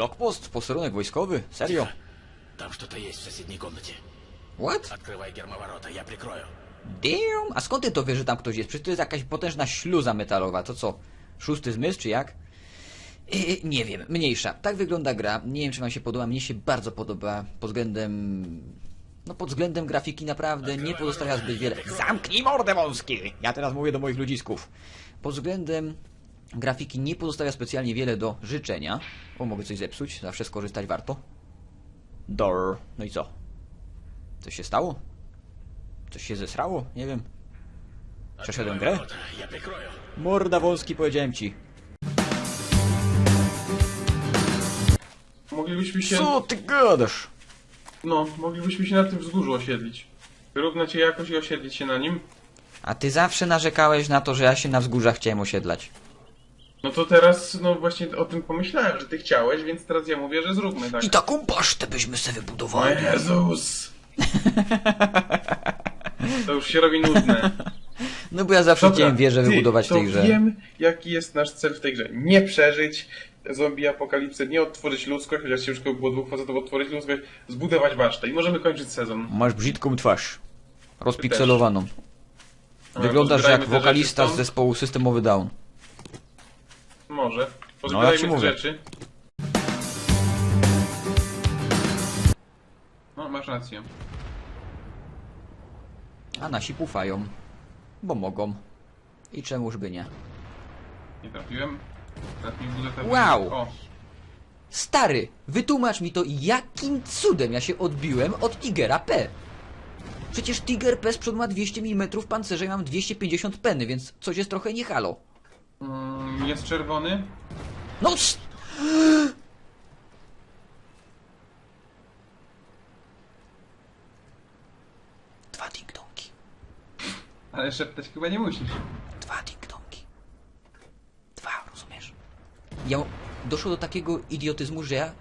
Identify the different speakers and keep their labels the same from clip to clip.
Speaker 1: Blokpost, posterunek wojskowy? Serio?
Speaker 2: Там что-то есть в соседней комнате.
Speaker 1: What?
Speaker 2: Открывай гермоворота, я прикрою.
Speaker 1: Damn! A skąd ty to wiesz, że tam ktoś jest? Przecież to jest jakaś potężna śluza metalowa, to co? Szósty zmysł, czy jak? Yy, nie wiem, mniejsza. Tak wygląda gra. Nie wiem, czy wam się podoba. Mnie się bardzo podoba pod względem... No pod względem grafiki naprawdę nie pozostawia zbyt wiele... Zamknij mordę wąski! Ja teraz mówię do moich ludzisków. Pod względem grafiki nie pozostawia specjalnie wiele do życzenia. O, mogę coś zepsuć, zawsze skorzystać warto. Dor. No i co? Coś się stało? Coś się zesrało? Nie wiem. Przeszedłem grę? Morda wąski, powiedziałem ci.
Speaker 3: Moglibyśmy się...
Speaker 1: Co ty gadasz?
Speaker 3: No, moglibyśmy się na tym wzgórzu osiedlić. Wyrównać je jakoś i osiedlić się na nim.
Speaker 1: A ty zawsze narzekałeś na to, że ja się na wzgórzach chciałem osiedlać.
Speaker 3: No to teraz, no właśnie o tym pomyślałem, że ty chciałeś, więc teraz ja mówię, że zróbmy tak.
Speaker 1: I taką pasztę byśmy sobie
Speaker 3: O
Speaker 1: wybudowali.
Speaker 3: Jezus! To już się robi nudne.
Speaker 1: No bo ja zawsze
Speaker 3: Dobra,
Speaker 1: chciałem wieżę
Speaker 3: ty,
Speaker 1: wybudować w
Speaker 3: to
Speaker 1: tej grze.
Speaker 3: wiem, jaki jest nasz cel w tej grze. Nie przeżyć zombie apokalipsy, nie odtworzyć ludzkość, chociaż ciężko było dwóch facetów odtworzyć ludzkość, zbudować basztę i możemy kończyć sezon.
Speaker 1: Masz brzydką twarz. Rozpikselowaną.
Speaker 3: Dobra,
Speaker 1: Wyglądasz jak wokalista z zespołu Systemowy Down.
Speaker 3: Może.
Speaker 1: No, ja
Speaker 3: Pozbierajmy
Speaker 1: ci mówię.
Speaker 3: rzeczy. No, masz rację.
Speaker 1: A nasi pufają. Bo mogą. I czemuż by nie.
Speaker 3: Nie trafiłem. Teraz mi budżeta
Speaker 1: Wow.
Speaker 3: O,
Speaker 1: Stary, wytłumacz mi to, jakim cudem ja się odbiłem od Tigera P. Przecież Tiger P z przodu ma 200 mm pancerza i mam 250 peny, więc coś jest trochę nie halo.
Speaker 3: Mm, jest czerwony.
Speaker 1: No Dwa ding-dongi.
Speaker 3: Ale szeptać chyba nie musisz.
Speaker 1: Dwa ding-dongi. Dwa, rozumiesz? Ja doszło do takiego idiotyzmu, że ja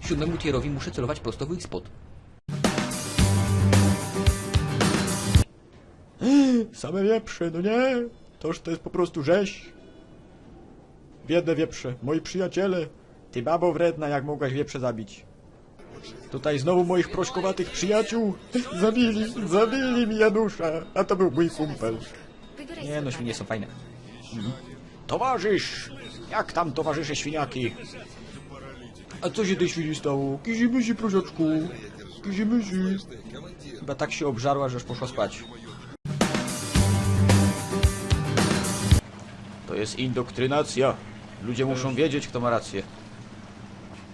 Speaker 1: siódmemu tierowi muszę celować prosto w ich spot. Same wieprze, no nie? Toż to jest po prostu rzeź. Biedne wieprze, moi przyjaciele. Ty babo wredna, jak mogłaś wieprze zabić. Tutaj znowu moich prośkowatych przyjaciół. Zabili, zabili mi Janusza, a to był mój kumpel. Nie no, świnie są fajne. Mhm. Towarzysz! Jak tam towarzysze świniaki? A co się tej świni stało? Kizimyzi, prosiaczku. Kizimyzi. Chyba tak się obżarła, że aż poszła spać. To jest indoktrynacja. Ludzie muszą wiedzieć, kto ma rację.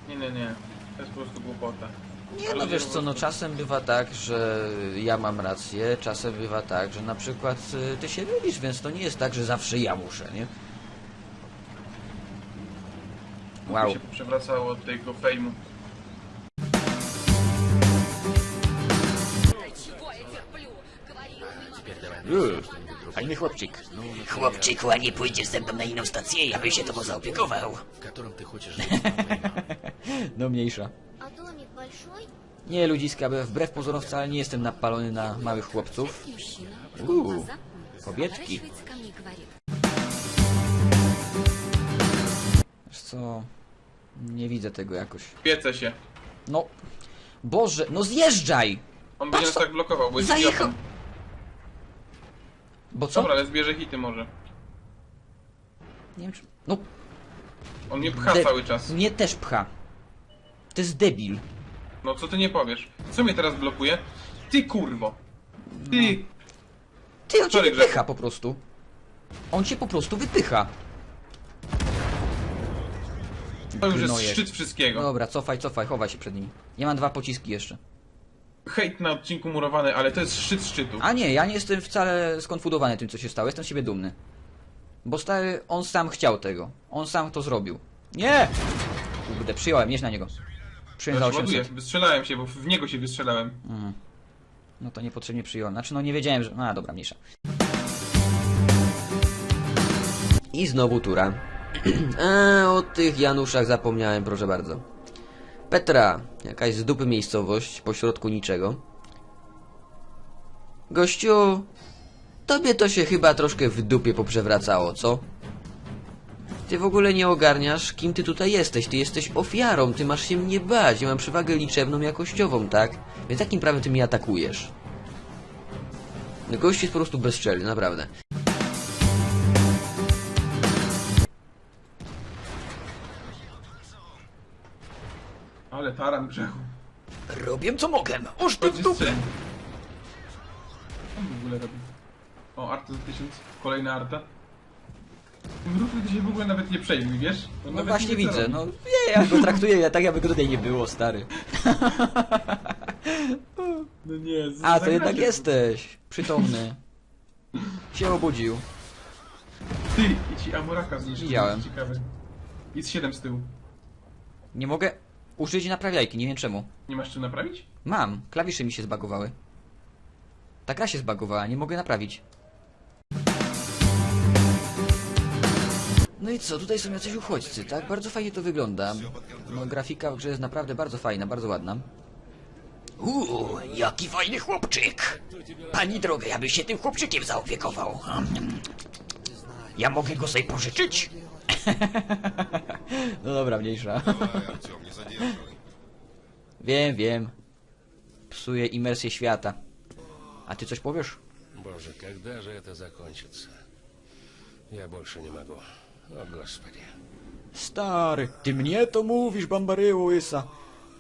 Speaker 3: Nie, nie, nie. To jest po prostu głupota.
Speaker 1: Nie no wiesz co, no czasem bywa tak, że ja mam rację, czasem bywa tak, że na przykład y, ty się mylisz, więc to nie jest tak, że zawsze ja muszę, nie? Wow.
Speaker 3: Mi się przewracało od tego fejmu.
Speaker 1: Uuu, fajny chłopczyk.
Speaker 4: Chłopczyku, a nie pójdziesz ze mną na inną stację, ja bym się tobą zaopiekował.
Speaker 2: В котором ты хочешь жить.
Speaker 1: No mniejsza.
Speaker 5: А домик большой?
Speaker 1: Nie ludziska, bo wbrew pozorom wcale nie jestem napalony na małych chłopców.
Speaker 5: Мужчина.
Speaker 1: Uuu, kobietki.
Speaker 5: Поворачивается ко мне и говорит.
Speaker 1: Wiesz co, nie widzę tego jakoś.
Speaker 3: Piece się.
Speaker 1: No, Boże, no zjeżdżaj!
Speaker 3: On
Speaker 1: Patrz,
Speaker 3: będzie nas
Speaker 1: co-
Speaker 3: tak blokował, bo jest
Speaker 1: Zajechał.
Speaker 3: idiotą.
Speaker 1: Bo co?
Speaker 3: Dobra, ale zbierze hity może.
Speaker 1: Nie wiem czy... No,
Speaker 3: On mnie pcha
Speaker 1: de-
Speaker 3: cały czas.
Speaker 1: Mnie też pcha. To jest debil.
Speaker 3: No co ty nie powiesz? Co mnie teraz blokuje? Ty kurwo! Ty!
Speaker 1: Ty, on cię
Speaker 3: Sorry,
Speaker 1: wypycha po prostu. On cię po prostu wypycha.
Speaker 3: To już jest
Speaker 1: Gnojek.
Speaker 3: szczyt wszystkiego.
Speaker 1: Dobra, cofaj, cofaj, chowaj się przed nimi. Ja mam dwa pociski jeszcze.
Speaker 3: Hejt na odcinku murowany, ale to jest szczyt szczytu.
Speaker 1: A nie, ja nie jestem wcale skonfudowany tym, co się stało. Jestem z siebie dumny. Bo stary, on sam chciał tego. On sam to zrobił. Nie! Kurde, przyjąłem, jeźdź na niego. Przyjąłem za
Speaker 3: Znaczy, ładuję,
Speaker 1: 800.
Speaker 3: wystrzelałem się, bo w niego się wystrzelałem.
Speaker 1: No to niepotrzebnie przyjąłem. Znaczy, no nie wiedziałem, że... A, dobra, mniejsza.
Speaker 6: I znowu tura. A, o tych Januszach zapomniałem, proszę bardzo. Petra, jakaś z dupy miejscowość, pośrodku niczego. Gościu, tobie to się chyba troszkę w dupie poprzewracało, co? Ty w ogóle nie ogarniasz, kim ty tutaj jesteś. Ty jesteś ofiarą, ty masz się mnie bać. Ja mam przewagę liczebną, jakościową, tak? Więc jakim prawem ty mnie atakujesz? Gość jest po prostu bezczelny, naprawdę.
Speaker 3: Ale taran grzechu.
Speaker 4: Robię co mogę. Oż ty w dupę.
Speaker 3: Co on w ogóle robi? O, Arta za tysiąc. Kolejna Arta. Mrówny ty się w ogóle nawet nie przejmuj, wiesz? On
Speaker 1: No
Speaker 3: nawet
Speaker 1: właśnie
Speaker 3: nie wie, co
Speaker 1: widzę,
Speaker 3: robi.
Speaker 1: no nie, ja go traktuję ja tak, jakby go tutaj nie było, stary.
Speaker 3: No nie, z-
Speaker 1: A, to jednak jesteś. Przytomny. Się obudził.
Speaker 3: Ty, i ci Amuraka zniszczył.
Speaker 1: Widziałem.
Speaker 3: Ciekawe. Jest 7 z tyłu.
Speaker 1: Nie mogę użyć naprawiajki, nie wiem czemu.
Speaker 3: Nie masz czym naprawić?
Speaker 1: Mam, klawisze mi się zbagowały. Ta gra się zbagowała, nie mogę naprawić. No i co, tutaj są jacyś uchodźcy, tak? Bardzo fajnie to wygląda. No, grafika w grze jest naprawdę bardzo fajna, bardzo ładna.
Speaker 4: Uuu, jaki fajny chłopczyk. Pani droga, ja bym się tym chłopczykiem zaopiekował. Ja mogę go sobie pożyczyć?
Speaker 1: No dobra, mniejsza. wiem, wiem. Psuje imersję świata. A ty coś powiesz?
Speaker 2: Боже, когда же это закончится? Я больше не могу. О, Господи.
Speaker 1: Stary, ty mnie to mówisz, bambaryło łysa.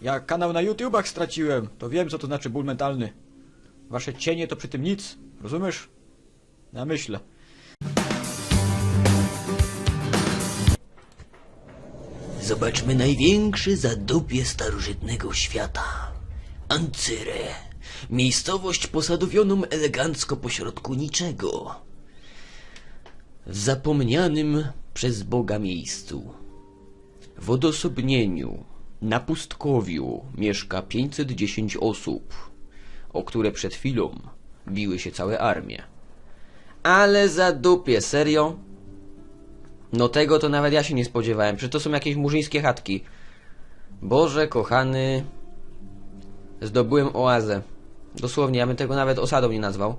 Speaker 1: Ja kanał na YouTubach straciłem, to wiem co to znaczy ból mentalny. Wasze cienie to przy tym nic, rozumiesz? Na myślę.
Speaker 4: Zobaczmy największe zadupie starożytnego świata. Ancyrę. Miejscowość posadowioną elegancko pośrodku niczego.
Speaker 6: W zapomnianym przez Boga miejscu. W odosobnieniu, na pustkowiu, mieszka 510 osób, o które przed chwilą biły się całe armie. Ale za dupie, serio? No tego to nawet ja się nie spodziewałem, przecież to są jakieś murzyńskie chatki. Boże kochany, zdobyłem oazę. Dosłownie, ja bym tego nawet osadą nie nazwał.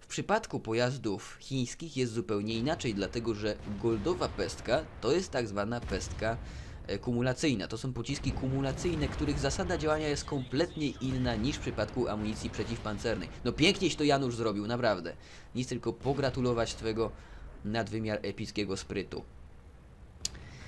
Speaker 6: W przypadku pojazdów chińskich jest zupełnie inaczej, dlatego że goldowa pestka to jest tak zwana pestka kumulacyjna. To są pociski kumulacyjne, których zasada działania jest kompletnie inna niż w przypadku amunicji przeciwpancernej. No pięknieś to Janusz zrobił, naprawdę. Nic tylko pogratulować twojego nadwymiar epickiego sprytu.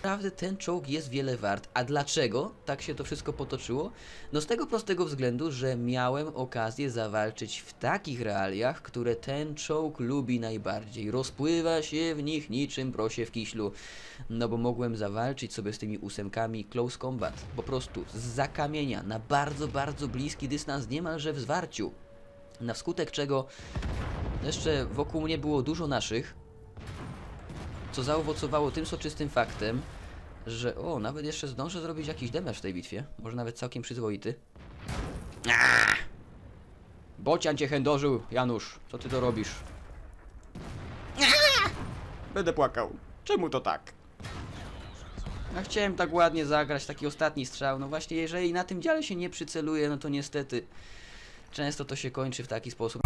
Speaker 6: Naprawdę ten czołg jest wiele wart. A dlaczego tak się to wszystko potoczyło? No z tego prostego względu, że miałem okazję zawalczyć w takich realiach, które ten czołg lubi najbardziej. Rozpływa się w nich niczym prosie w kiślu. No bo mogłem zawalczyć sobie z tymi ósemkami close combat. Po prostu z zakamienia na bardzo, bardzo bliski dystans, niemalże w zwarciu. Na skutek czego jeszcze wokół mnie było dużo naszych, co zaowocowało tym soczystym faktem, że o, nawet jeszcze zdążę zrobić jakiś damage w tej bitwie. Może nawet całkiem przyzwoity. Aaa! Bocian cię chędożył, Janusz. Co ty to robisz? Będę płakał. Czemu to tak? Ja chciałem tak ładnie zagrać, taki ostatni strzał. No właśnie, jeżeli na tym dziale się nie przyceluje, no to niestety często to się kończy w taki sposób.